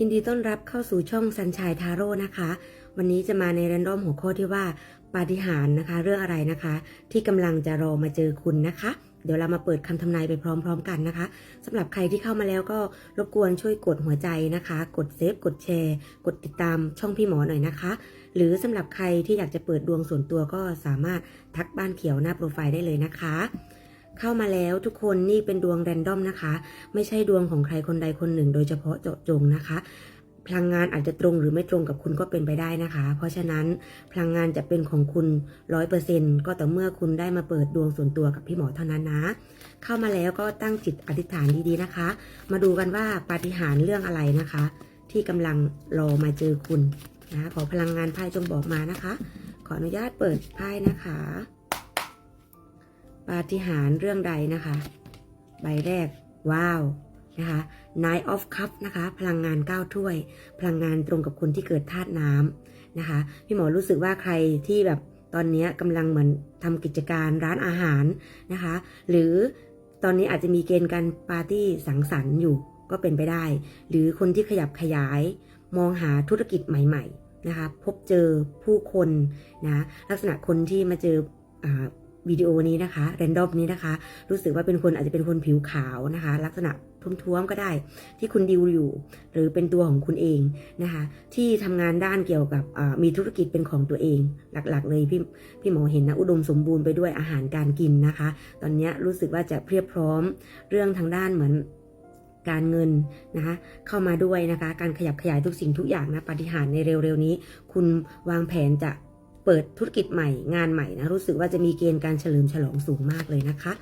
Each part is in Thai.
ยินดีต้อนรับเข้าสู่ช่องสันชายทาโร่นะคะ วันนี้จะมาในแรนดอมหัวข้อที่ว่าปาฏิหาริย์นะคะ เรื่องอะไรนะคะ ที่กำลังจะรอมาเจอคุณนะคะ เดี๋ยวเรามาเปิดคำทำนายไปพร้อม ๆ กันนะคะสำหรับใครที่เข้ามาแล้วก็รบกวนช่วยกดหัวใจนะคะ กดเซฟกดแชร์ กดติดตามช่องพี่หมอหน่อยนะคะ หรือสำหรับใครที่อยากจะเปิดดวงส่วนตัวก็สามารถทักบ้านเขียวหน้าโปรไฟล์ได้เลยนะคะ เข้ามาแล้วทุกคนนี่เป็นดวงแรนดอมนะคะ ไม่ใช่ดวงของใครคนใดคนหนึ่ง โดยเฉพาะเจาะจงนะคะพลังงานอาจจะตรงหรือไม่ตรงกับคุณก็เป็นไปได้นะคะ เพราะฉะนั้นพลังงานจะเป็นของคุณร้อยเปอร์เซ็นก็แต่อเมื่อคุณได้มาเปิดดวงส่วนตัวกับพี่หมอเท่านั้นนะ เข้ามาแล้วก็ตั้งจิตอธิษฐานดีๆนะคะ มาดูกันว่าปาฏิหาริย์เรื่องอะไรนะคะ ที่กำลังรอมาเจอคุณนะขอพลังงานไพ่จงบอกมานะคะ ขออนุญาตเปิดไพ่นะคะ ปาฏิหาริย์เรื่องใดนะคะ ใบแรก ว้าว นะคะ Nine of Cup นะคะ พลังงาน9ถ้วย พลังงานตรงกับคนที่เกิดธาตุน้ำนะคะ พี่หมอรู้สึกว่าใครที่แบบตอนนี้กำลังเหมือนทำกิจการร้านอาหารนะคะ หรือตอนนี้อาจจะมีเกณฑ์การปาร์ตี้สังสรรค์อยู่ก็เป็นไปได้ หรือคนที่ขยับขยาย มองหาธุรกิจใหม่ ๆ นะคะ พบเจอผู้คนนะลักษณะคนที่มาเจออ วิดีโอนี้นะคะแรนดอมนี้นะคะ รู้สึกว่าเป็นคนอาจจะเป็นคนผิวขาวนะคะ ลักษณะท้วมๆก็ได้ ที่คุณดิวอยู่ หรือเป็นตัวของคุณเองนะคะ ที่ทำงานด้านเกี่ยวกับมีธุรกิจเป็นของตัวเอง หลักๆ เลยพี่พี่หมอเห็นนะอุดมสมบูรณ์ไปด้วยอาหารการกินนะคะ ตอนนี้รู้สึกว่าจะเพียบพร้อมเรื่องทางด้านเหมือนการเงินนะคะเข้ามาด้วยนะคะ การขยับขยายทุกสิ่งทุกอย่างนะปฏิหารในเร็วๆนี้ คุณวางแผนจะ เปิดธุรกิจใหม่งานใหม่นะรู้สึกว่าจะมีเกณฑ์การเฉลิมฉลองสูงมากเลยนะคะ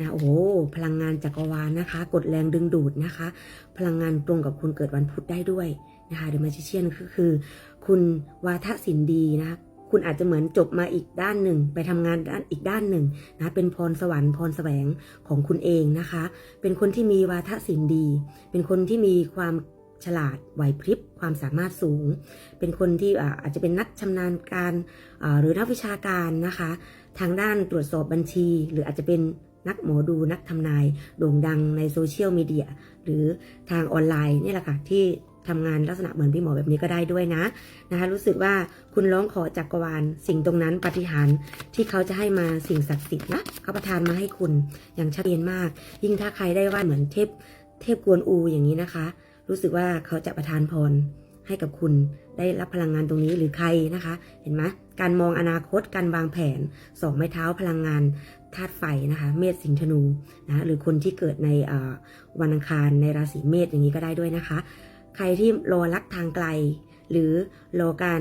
นะโอ้โหพลังงานจักรวาลนะคะ กดแรงดึงดูดนะคะ พลังงานตรงกับคุณเกิดวันพุธได้ด้วยนะคะเดอะมาจิเชียนก็คือ คุณวาทศิลป์ดีนะคะคุณอาจจะเหมือนจบมาอีกด้านหนึ่ง ไปทำงานด้านอีกด้านหนึ่งนะเป็นพรสวรรค์พรแสวงของคุณเองนะคะ เป็นคนที่มีวาทศิลป์ดี เป็นคนที่มีความ ฉลาดไหวพริบความสามารถสูง เป็นคนที่อาจจะเป็นนักชำนาญการหรือนักวิชาการนะคะ ทางด้านตรวจสอบบัญชี หรืออาจจะเป็นนักหมอดูนักทำนายโด่งดังในโซเชียลมีเดียหรือทางออนไลน์นี่แหละค่ะที่ทำงานลักษณะเหมือนพี่หมอแบบนี้ก็ได้ด้วยนะนะคะ รู้สึกว่าคุณร้องขอจักรวาลสิ่งตรงนั้นปฏิหารที่เขาจะให้มาสิ่งศักดิ์สิทธิ์นะเขาประทานมาให้คุณอย่างชัดเจนมาก ยิ่งถ้าใครได้ว่าเหมือนเทพเทพกวนอูอย่างนี้นะคะ รู้สึกว่าเขาจะประทานพรให้กับคุณได้รับพลังงานตรงนี้หรือใครนะคะ เห็นไหมการมองอนาคตการวางแผนสองไม้เท้าพลังงานธาตุไฟนะคะ เมษสิงธนูนะหรือคนที่เกิดในวันอังคารในราศีเมษอย่างนี้ก็ได้ด้วยนะคะ ใครที่รอรักทางไกล หรือรอการ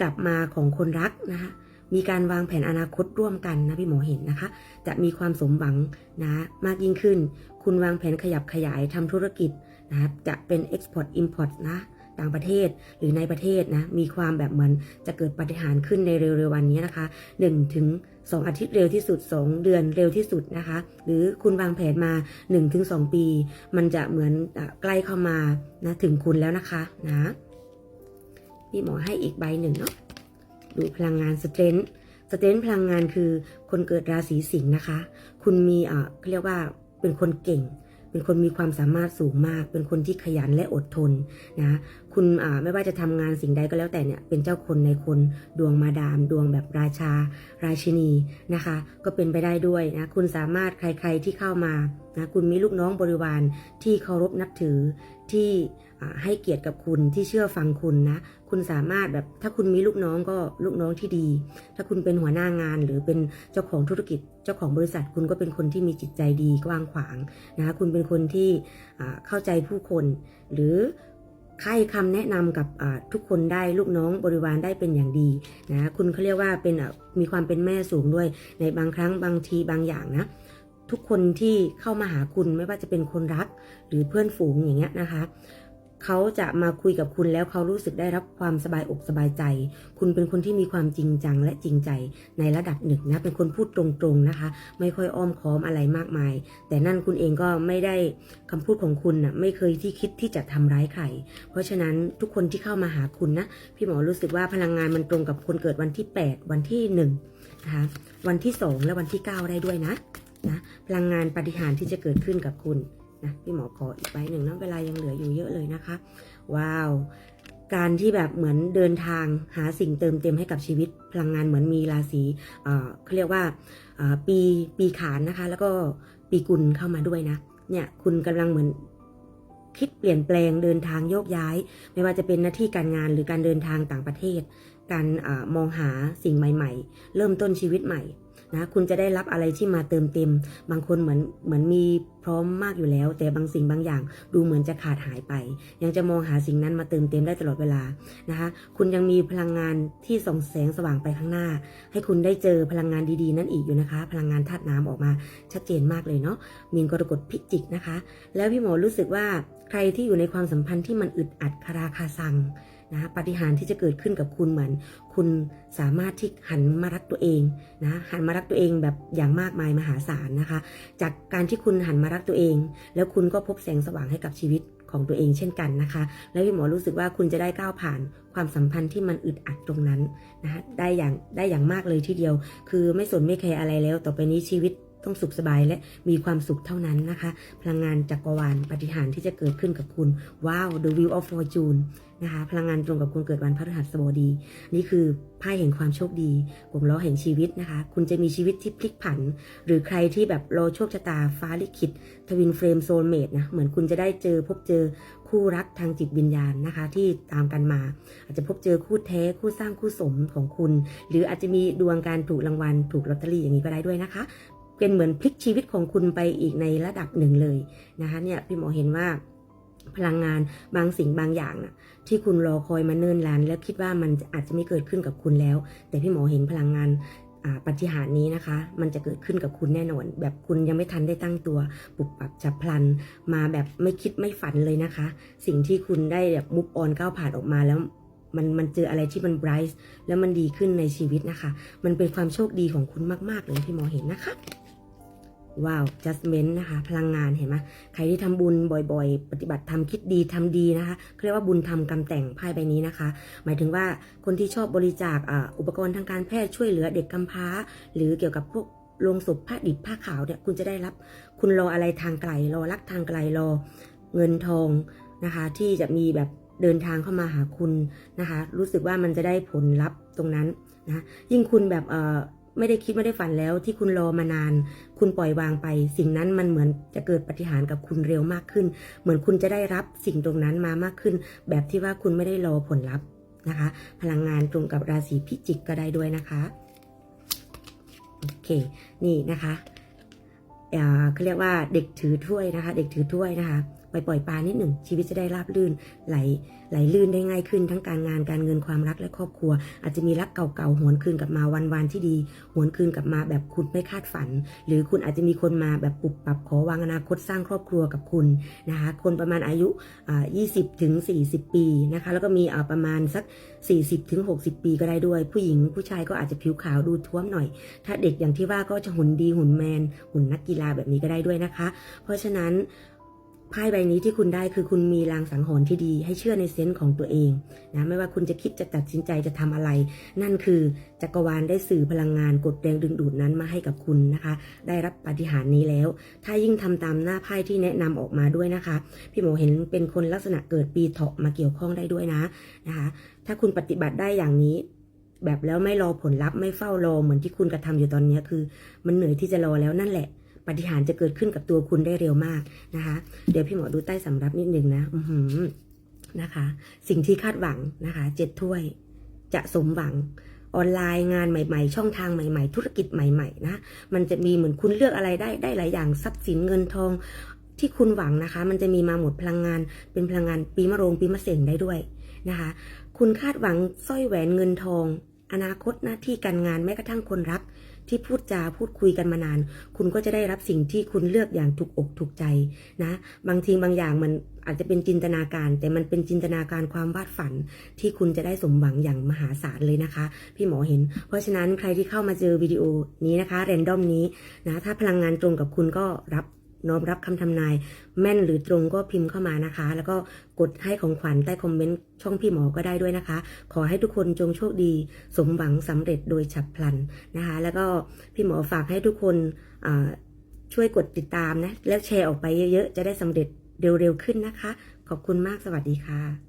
กลับมาของคนรักนะคะมีการวางแผนอนาคตร่วมกันนะพี่หมอเห็นนะคะ จะมีความสมหวังนะมากยิ่งขึ้น คุณวางแผนขยับขยายทำธุรกิจ นะครับจะเป็น Export Import นะต่างประเทศหรือในประเทศนะมีความแบบเหมือนจะเกิดปฏิหารขึ้นในเร็วๆวันนี้นะคะ1ถึง2อาทิตย์เร็วที่สุด 2 เดือนเร็วที่สุดนะคะ หรือคุณวางแผนมา 1-2ถึง2ปี มันจะเหมือนใกล้เข้ามานะถึงคุณแล้วนะคะนะพี่หมอให้อีกใบหนึ่งเนาะดูพลังงานสเตรนสเตรนพลังงานคือคนเกิดราศีสิงห์นะคะ คุณมีเอ่าเขาเรียกว่าเป็นคนเก่ง เป็นคนมีความสามารถสูงมาก เป็นคนที่ขยันและอดทนนะคุณไม่ว่าจะทำงานสิ่งใดก็แล้วแต่เนี่ยเป็นเจ้าคนในคนดวงมาดาม ดวงแบบราชา ราชินีนะคะ ก็เป็นไปได้ด้วยนะคุณสามารถใครๆที่เข้ามานะคุณมีลูกน้องบริวารที่เคารพนับถือ ที่ให้เกียรติกับคุณที่เชื่อฟังคุณนะ คุณสามารถแบบถ้าคุณมีลูกน้องก็ลูกน้องที่ดี ถ้าคุณเป็นหัวหน้างานหรือเป็นเจ้าของธุรกิจ เจ้าของบริษัทคุณก็เป็นคนที่มีจิตใจดีกว้างขวางนะคะคุณเป็นคนที่เข้าใจผู้คน หรือให้คำแนะนำกับทุกคนได้ลูกน้องบริวารได้เป็นอย่างดีนะคุณเขาเรียกว่าเป็นมีความเป็นแม่สูงด้วยในบางครั้งบางทีบางอย่างนะ ทุกคนที่เข้ามาหาคุณไม่ว่าจะเป็นคนรักหรือเพื่อนฝูงอย่างเงี้ยนะคะเขาจะมาคุยกับคุณแล้วเขารู้สึกได้รับความสบายอกสบายใจ คุณเป็นคนที่มีความจริงจังและจริงใจในระดับหนึ่งนะ เป็นคนพูดตรงๆนะคะ ไม่ค่อยอ้อมค้อมอะไรมากมาย แต่นั่นคุณเองก็ไม่ได้คำพูดของคุณนะ่ะไม่เคยที่คิดที่จะทำร้ายใคร เพราะฉะนั้นทุกคนที่เข้ามาหาคุณนะ พี่หมอรู้สึกว่าพลังงานมันตรงกับคนเกิดวันที่ 8 วันที่1นะคะ วันที่ 2 และวันที่ 9 ได้ด้วยนะ นะพลังงานปฏิหารที่จะเกิดขึ้นกับคุณนะพี่หมอขออีกใบหนึ่งนะเวลายังเหลืออยู่เยอะเลยนะคะ ว้าว การที่แบบเหมือนเดินทางหาสิ่งเติมเต็มให้กับชีวิต พลังงานเหมือนมีราศีเขาเรียกว่าปีปีขานนะคะ แล้วก็ปีกุลเข้ามาด้วยนะเนี่ยคุณกำลังเหมือนคิดเปลี่ยนแปลงเดินทางโยกย้าย ไม่ว่าจะเป็นหน้าที่การงานหรือการเดินทางต่างประเทศ การอมองหาสิ่งใหม่ ๆ เริ่มต้นชีวิตใหม่ นะคุณจะได้รับอะไรที่มาเติมเต็ม บางคนเหมือนเหมือนมีพร้อมมากอยู่แล้ว แต่บางสิ่งบางอย่างดูเหมือนจะขาดหายไป ยังจะมองหาสิ่งนั้นมาเติมเต็มได้ตลอดเวลานะคะ คุณยังมีพลังงานที่ส่องแสงสว่างไปข้างหน้า ให้คุณได้เจอพลังงานดีๆ นั่นอีกอยู่นะคะ พลังงานธาตุน้ำออกมาชัดเจนมากเลยเนาะมีนกรกฎพิจิกนะคะ แล้วพี่หมอรู้สึกว่าใครที่อยู่ในความสัมพันธ์ที่มันอึดอัดคาราคาซัง นะปาฏิหารย์ที่จะเกิดขึ้นกับคุณเหมือน คุณสามารถที่หันมารักตัวเองนะหันมารักตัวเองแบบอย่างมากมายมหาศาลนะคะ จากการที่คุณหันมารักตัวเอง แล้วคุณก็พบแสงสว่างให้กับชีวิตของตัวเองเช่นกันนะคะ แล้วพี่หมอรู้สึกว่าคุณจะได้ก้าวผ่านความสัมพันธ์ที่มันอึดอัดตรงนั้นนะคะได้อย่างได้อย่างมากเลยทีเดียว คือไม่สนไม่แคร์อะไรแล้ว ต่อไปนี้ชีวิต ต้องสุขสบายและมีความสุขเท่านั้นนะคะ พลังงานจักรวาลปฏิหารที่จะเกิดขึ้นกับคุณ ว้าว The Wheel of Fortune นะคะ พลังงานตรงกับคุณเกิดวันพฤหัสบดี นี่คือไพ่แห่งความโชคดีวงล้อแห่งชีวิตนะคะ คุณจะมีชีวิตที่พลิกผัน หรือใครที่แบบรอโชคชะตาฟ้าลิขิตทวินเฟรมโซลเมดนะ เหมือนคุณจะได้เจอพบเจอคู่รักทางจิตวิญญาณนะคะ ที่ตามกันมา อาจจะพบเจอคู่แท้คู่สร้างคู่สมของคุณ หรืออาจจะมีดวงการถูกรางวัลถูกลอตเตอรี่อย่างนี้ก็ได้ด้วยนะคะ เป็นเหมือนพลิกชีวิตของคุณไปอีกในระดับหนึ่งเลยนะคะเนี่ยพี่หมอเห็นว่าพลังงานบางสิ่งบางอย่างนะที่คุณรอคอยมาเนิ่นนานแล้วคิดว่ามันอาจจะไม่เกิดขึ้นกับคุณแล้ว แต่พี่หมอเห็นพลังงานปฏิหารนี้นะคะ มันจะเกิดขึ้นกับคุณแน่นอน แบบคุณยังไม่ทันได้ตั้งตัวปุบปับจับพลัน มาแบบไม่คิดไม่ฝันเลยนะคะ สิ่งที่คุณได้แบบมุกออนก้าวผ่านออกมาแล้วมันมันเจออะไรที่มันไบรท์แล้วมันดีขึ้นในชีวิตนะคะ มันเป็นความโชคดีของคุณมาก ๆ เลยที่หมอเห็นนะคะ ว้าว judgment นะคะ พลังงานเห็นไหมใครที่ทำบุญบ่อยๆ ปฏิบัติทำคิดดีทำดีนะคะเขาเรียกว่าบุญทำกรรมแต่งไพ่ใบนี้นะคะ หมายถึงว่าคนที่ชอบบริจาคอ,อุปกรณ์ทางการแพทย์ช่วยเหลือเด็กกำพร้า หรือเกี่ยวกับพวกโลงศพผ้าดิบผ้าขาวเนี่ยคุณจะได้รับ คุณรออะไรทางไกลรอรักทางไกลรอ เงินทองนะคะ ที่จะมีแบบเดินทางเข้ามาหาคุณนะคะ รู้สึกว่ามันจะได้ผลลัพธ์ตรงนั้นนะยิ่งคุณแบบเอ่อ ไม่ได้คิดไม่ได้ฝันแล้วที่คุณรอมานาน คุณปล่อยวางไป สิ่งนั้นมันเหมือนจะเกิดปฏิหารกับคุณเร็วมากขึ้น เหมือนคุณจะได้รับสิ่งตรงนั้นมามากขึ้น แบบที่ว่าคุณไม่ได้รอผลลัพธ์นะคะ พลังงานตรงกับราศีพิจิกก็ได้ด้วยนะคะโอเคนี่นะคะอ่าเขาเรียกว่าเด็กถือถ้วยนะคะ เด็กถือถ้วยนะคะ ปปล่อยปลานิดหนึ่งชีวิตจะได้ราบลื่นไหลไหลลื่นได้ง่ายขึ้น ทั้งการงานการเงินความรักและครอบครัว อาจจะมีรักเก่าๆหวนคืนกลับมาวันวานที่ดี หวนคืนกลับมาแบบคุณไม่คาดฝัน หรือคุณอาจจะมีคนมาแบบปรับปรับขอวางอนาคตสร้างครอบครัวกับคุณนะคะคนประมาณอายุ 20 ถึง 40 ปีนะคะแล้วก็มีประมาณสัก 40 ถึง 60 ปีก็ได้ด้วย ผู้หญิงผู้ชายก็อาจจะผิวขาวดูท้วมหน่อย ถ้าเด็กอย่างที่ว่าก็จะหุ่นดีหุ่นแมนหุ่นนักกีฬาแบบนี้ก็ได้ด้วยนะคะ เพราะฉะนั้น ไพ่ใบนี้ที่คุณได้คือคุณมีรางสังหรณ์ที่ดี ให้เชื่อในเซนส์ของตัวเองนะไม่ว่าคุณจะคิดจะตัดสินใจจะทำอะไร นั่นคือจักรวาลได้สื่อพลังงานกดแรงดึงดูดนั้นมาให้กับคุณนะคะ ได้รับปฏิหารนี้แล้ว ถ้ายิ่งทำตามหน้าไพ่ที่แนะนำออกมาด้วยนะคะ พี่หมอเห็นเป็นคนลักษณะเกิดปีเถาะมาเกี่ยวข้องได้ด้วยนะนะคะ ถ้าคุณปฏิบัติได้อย่างนี้แบบแล้วไม่รอผลลัพธ์ไม่เฝ้ารอเหมือนที่คุณกระทำอยู่ตอนนี้คือ มันเหนื่อยที่จะรอแล้วนั่นแหละ ปฏิหารจะเกิดขึ้นกับตัวคุณได้เร็วมากนะคะ เดี๋ยวพี่หมอดูใต้สำรับนิดนึงนะอือหือนะคะ สิ่งที่คาดหวังนะคะเจ็ดถ้วยจะสมหวังออนไลน์งานใหม่ๆ ช่องทางใหม่ๆ ธุรกิจใหม่ ๆ นะ มันจะมีเหมือนคุณเลือกอะไรได้ได้หลายอย่างทรัพย์สินเงินทองที่คุณหวังนะคะ มันจะมีมาหมดพลังงาน เป็นพลังงานปีมะโรงปีมะเส็งได้ด้วยนะคะ คุณคาดหวังสร้อยแหวนเงินทอง อนาคตหน้าที่การงานแม้กระทั่งคนรัก ที่พูดจาพูดคุยกันมานาน คุณก็จะได้รับสิ่งที่คุณเลือกอย่างถูกอกถูกใจนะ บางทีบางอย่างมันอาจจะเป็นจินตนาการ แต่มันเป็นจินตนาการความวาดฝันที่คุณจะได้สมหวังอย่างมหาศาลเลยนะคะ พี่หมอเห็น เพราะฉะนั้นใครที่เข้ามาเจอวิดีโอนี้นะคะเรนดอมนี้นะถ้าพลังงานตรงกับคุณก็รับ น้อมรับคำทำนาย แม่นหรือตรงก็พิมพ์เข้ามานะคะ แล้วก็กดให้ของขวัญใต้คอมเมนต์ช่องพี่หมอก็ได้ด้วยนะคะ ขอให้ทุกคนจงโชคดี สมหวังสำเร็จโดยฉับพลันนะคะ แล้วก็พี่หมอฝากให้ทุกคนช่วยกดติดตามนะ แล้วแชร์ออกไปเยอะๆ จะได้สำเร็จเร็วๆขึ้นนะคะ ขอบคุณมากสวัสดีค่ะ